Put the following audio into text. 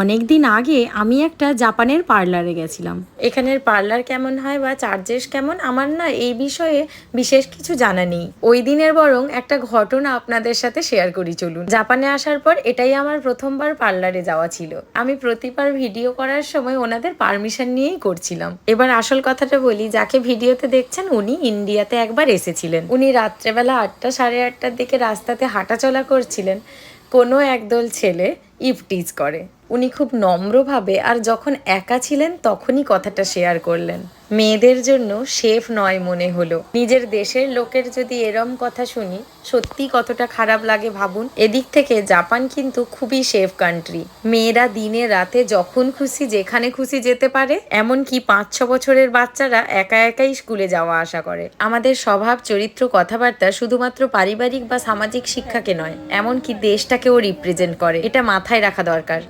অনেক দিন আগে আমি একটা জাপানের পার্লারে গেছিলাম। এখানের পার্লার কেমন হয় বা চার্জেস কেমন? আমার না এই বিষয়ে বিশেষ কিছু জানা নেই। ওই দিনের বরং একটা ঘটনা আপনাদের সাথে শেয়ার করি, চলুন। জাপানে আসার পর এটাই আমার প্রথমবার পার্লারে যাওয়া ছিল। আমি প্রতিবার ভিডিও করার সময় ওনাদের পারমিশন নিয়েই করছিলাম। এবার আসল কথাটা বলি, যাকে ভিডিওতে দেখছেন উনি ইন্ডিয়াতে একবার এসেছিলেন। উনি রাত্রেবেলা আটটা সাড়ে আটটার দিকে রাস্তাতে হাঁটাচলা করছিলেন। কোনো একদল ছেলে ইফটিজ করে। উনি খুব নম্রভাবে আর যখন একা ছিলেন তখনই কথাটা শেয়ার করলেন। মেয়েদের জন্য সেফ নয় মনে হলো। নিজের দেশের লোকের যদি এরম কথা শুনি, সত্যি কতটা খারাপ লাগে ভাবুন। এদিক থেকে জাপান কিন্তু খুবই সেফ কান্ট্রি। মেয়েরা দিনে রাতে যখন খুশি, যেখানে খুশি যেতে পারে, এমনকি পাঁচ ছ বছরের বাচ্চারা একা একাই স্কুলে যাওয়া আসা করে। আমাদের স্বভাব, চরিত্র, কথাবার্তা শুধুমাত্র পারিবারিক বা সামাজিক শিক্ষাকে নয়, এমনকি দেশটাকেও রিপ্রেজেন্ট করে। এটা মাথায় রাখা দরকার।